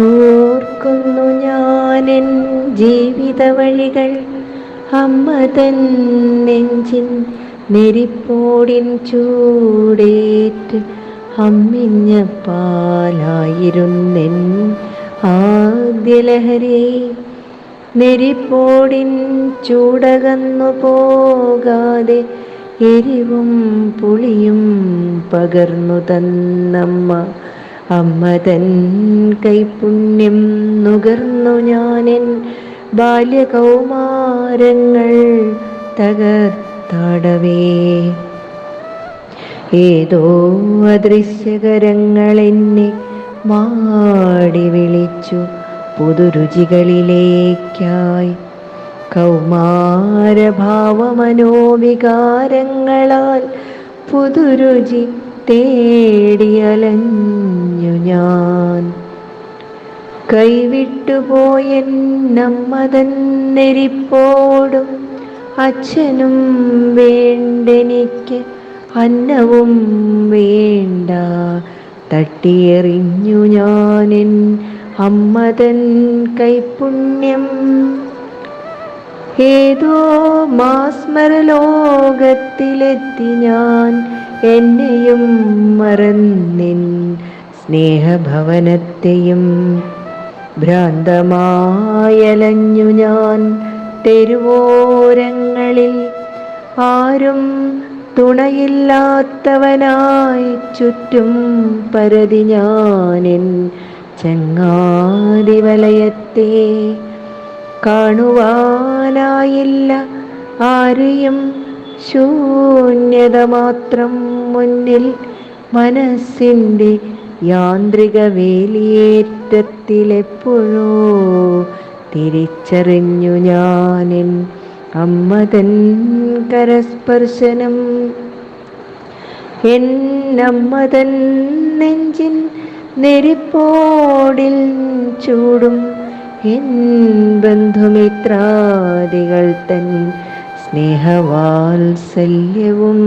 ഓർക്കുന്നു ഞാനെൻ ജീവിത വഴികൾ അമ്മ തൻ നെഞ്ചിൻ നെരിപ്പോടിൻ ചൂടേറ്റ് അമ്മിഞ്ഞ പാലായിരുന്നെൻ. ആദ്യലഹരി നെരിപ്പോടിൻ ചൂടകന്നു പോകാതെ എരിവും പുളിയും പകർന്നു തന്നമ്മ. അമ്മ തൻ കൈപുണ്യം നുകർന്നു ഞാനെൻ ബാല്യകൗമാരങ്ങൾ തകർത്താടവേ. ഏതോ അദൃശ്യകരങ്ങൾ എന്നെ മാടി വിളിച്ചു പുതുരുചികളിലേക്കായി. കൗമാരഭാവമനോവികാരങ്ങളാൽ പുതുരുചി തേടിയലഞ്ഞു കൈവിട്ടുപോയെന്നമ്മതൻ നെരിപ്പോടും. അച്ഛനും വേണ്ടെനിക്ക് അന്നവും വേണ്ട. തട്ടിയെറിഞ്ഞു ഞാനെൻ അമ്മതൻ കൈപുണ്യം. ഏതോ മാസ്മരലോകത്തിലെത്തി ഞാൻ എന്നെയും മറന്നിൻ. സ്നേഹഭവനത്തെയും ഭ്രാന്തമായലഞ്ഞു ഞാൻ തെരുവോരങ്ങളിൽ. ആരും തുണയില്ലാത്തവനായി ചുറ്റും പരതി ഞാനെൻ ചങ്ങാതി വലയത്തെ കാണുവാനായില്ല ആരെയും. ശൂന്യത മാത്രം മുന്നിൽ മനസ്സിന്റെ യാന്ത്രിക വേലിയേറ്റത്തിലെപ്പോഴോ തിരിച്ചറിഞ്ഞു ഞാനെൻ അമ്മതൻ കരസ്പർശനം. എന്നമ്മതൻ നെഞ്ചിൻ നെരിപ്പോടിൽ ചൂടും എൻ ബന്ധുമിത്രാദികൾ തൻ സ്നേഹവാത്സല്യവും.